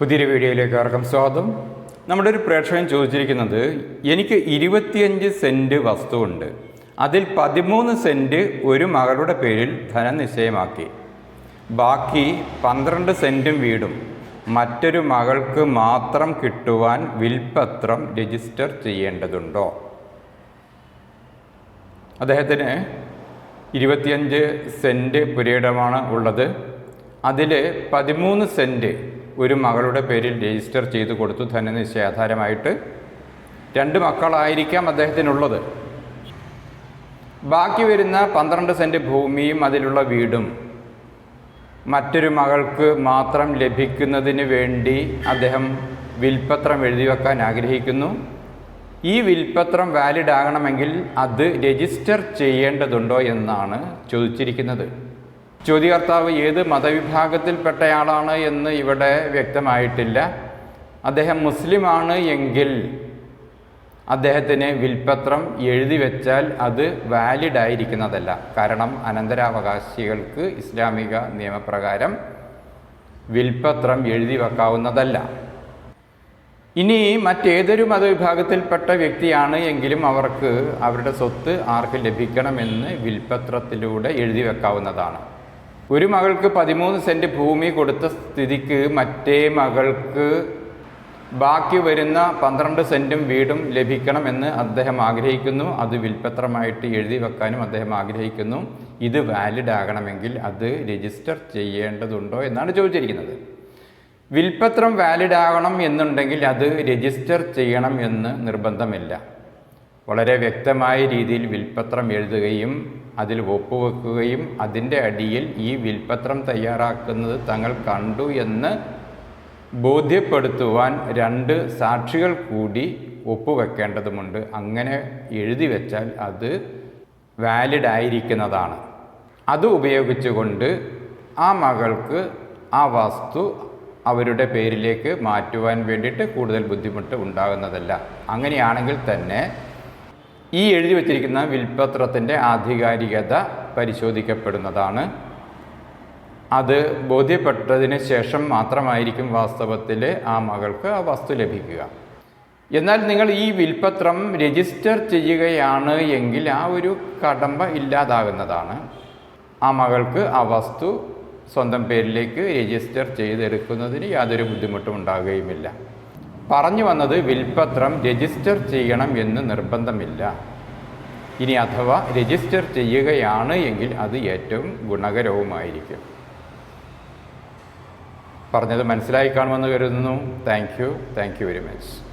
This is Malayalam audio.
പുതിയൊരു വീഡിയോയിലേക്ക് ആർക്കും സ്വാഗതം. നമ്മുടെ ഒരു പ്രേക്ഷകൻ ചോദിച്ചിരിക്കുന്നത് എനിക്ക് ഇരുപത്തിയഞ്ച് സെന്റ് വസ്തുവുണ്ട്. അതിൽ പതിമൂന്ന് സെന്റ് ഒരു മകളുടെ പേരിൽ ധനനിശ്ചയമാക്കി. ബാക്കി പന്ത്രണ്ട് സെന്റും വീടും. മറ്റൊരു മകൾക്ക് മാത്രം കിട്ടുവാൻ വിൽപത്രം രജിസ്റ്റർ ചെയ്യേണ്ടതുണ്ടോ? അദ്ദേഹത്തിന് ഇരുപത്തിയഞ്ച് സെന്റ് പുരയിടമാണ് ഉള്ളത്. അതിൽ പതിമൂന്ന് സെന്റ് ഒരു മകളുടെ പേരിൽ രജിസ്റ്റർ ചെയ്ത് കൊടുത്തു ധനനിശ്ചയാധാരമായിട്ട് രണ്ട് മക്കളായിരിക്കാം അദ്ദേഹത്തിനുള്ളത്. ബാക്കി വരുന്ന പന്ത്രണ്ട് സെന്റ് ഭൂമിയും അതിലുള്ള വീടും മറ്റൊരു മകൾക്ക് മാത്രം ലഭിക്കുന്നതിന് വേണ്ടി അദ്ദേഹം വിൽപ്പത്രം എഴുതി വെക്കാൻ ആഗ്രഹിക്കുന്നു. ഈ വിൽപ്പത്രം വാലിഡ് ആകണമെങ്കിൽ അത് രജിസ്റ്റർ ചെയ്യേണ്ടതുണ്ടോ എന്നാണ് ചോദിച്ചിരിക്കുന്നത്. ചോദ്യകർത്താവ് ഏത് മതവിഭാഗത്തിൽപ്പെട്ടയാളാണ് എന്ന് ഇവിടെ വ്യക്തമായിട്ടില്ല. അദ്ദേഹം മുസ്ലിമാണ് എങ്കിൽ അദ്ദേഹത്തിന് വിൽപ്പത്രം എഴുതി വെച്ചാൽ അത് വാലിഡ് ആയിരിക്കുന്നതല്ല. കാരണം അനന്തരാവകാശികൾക്ക് ഇസ്ലാമിക നിയമപ്രകാരം വിൽപ്പത്രം എഴുതി വെക്കാവുന്നതല്ല. ഇനി മറ്റേതൊരു മതവിഭാഗത്തിൽപ്പെട്ട വ്യക്തിയാണ് എങ്കിലും അവർക്ക് അവരുടെ സ്വത്ത് ആർക്ക് ലഭിക്കണമെന്ന് വിൽപ്പത്രത്തിലൂടെ എഴുതി വെക്കാവുന്നതാണ്. ഒരു മകൾക്ക് പതിമൂന്ന് സെന്റ് ഭൂമി കൊടുത്ത സ്ഥിതിക്ക് മറ്റേ മകൾക്ക് ബാക്കി വരുന്ന പന്ത്രണ്ട് സെന്റും വീടും ലഭിക്കണമെന്ന് അദ്ദേഹം ആഗ്രഹിക്കുന്നു. അത് വിൽപ്പത്രമായിട്ട് എഴുതി വെക്കാനും അദ്ദേഹം ആഗ്രഹിക്കുന്നു. ഇത് വാലിഡ് ആകണമെങ്കിൽ അത് രജിസ്റ്റർ ചെയ്യേണ്ടതുണ്ടോ എന്നാണ് ചോദിച്ചിരിക്കുന്നത്. വിൽപ്പത്രം വാലിഡ് ആകണം എന്നുണ്ടെങ്കിൽ അത് രജിസ്റ്റർ ചെയ്യണം എന്ന് നിർബന്ധമില്ല. വളരെ വ്യക്തമായ രീതിയിൽ വിൽപ്പത്രം എഴുതുകയും അതിൽ ഒപ്പുവെക്കുകയും അതിന്റെ അടിയിൽ ഈ വിൽപ്പത്രം തയ്യാറാക്കുന്നത് തങ്ങൾ കണ്ടു എന്ന് ബോധ്യപ്പെടുത്തുവാൻ രണ്ട് സാക്ഷികൾ കൂടി ഒപ്പുവെക്കേണ്ടതുമുണ്ട്. അങ്ങനെ എഴുതി വെച്ചാൽ അത് വാലിഡ് ആയിരിക്കുന്നതാണ്. അത് ഉപയോഗിച്ചുകൊണ്ട് ആ മകൾക്ക് ആ വസ്തു അവരുടെ പേരിലേക്ക് മാറ്റുവാൻ വേണ്ടിയിട്ട് കൂടുതൽ ബുദ്ധിമുട്ട് ഉണ്ടാകുന്നതല്ല. അങ്ങനെയാണെങ്കിൽ തന്നെ ഈ എഴുതി വച്ചിരിക്കുന്ന വിൽപത്രത്തിന്റെ ആധികാരികത പരിശോധിക്കപ്പെടുന്നതാണ്. അത് ബോധ്യപ്പെട്ടതിന് ശേഷം മാത്രമായിരിക്കും വാസ്തവത്തിൽ ആ മകൾക്ക് ആ വസ്തു ലഭിക്കുക. എന്നാൽ നിങ്ങൾ ഈ വിൽപത്രം രജിസ്റ്റർ ചെയ്യുകയാണ് എങ്കിൽ ആ ഒരു കടമ്പ ഇല്ലാതാകുന്നതാണ്. ആ മകൾക്ക് ആ വസ്തു സ്വന്തം പേരിലേക്ക് രജിസ്റ്റർ ചെയ്തെടുക്കുന്നതിന് യാതൊരു ബുദ്ധിമുട്ടും ഉണ്ടാകുകയുമില്ല. പറഞ്ഞു വന്നത് വിൽപത്രം രജിസ്റ്റർ ചെയ്യണം എന്ന് നിർബന്ധമില്ല. ഇനി അഥവാ രജിസ്റ്റർ ചെയ്യുകയാണ് എങ്കിൽ അത് ഏറ്റവും ഗുണകരവുമായിരിക്കും. പറഞ്ഞത് മനസ്സിലായി കാണുമെന്ന് കരുതുന്നു. Thank you thank you very much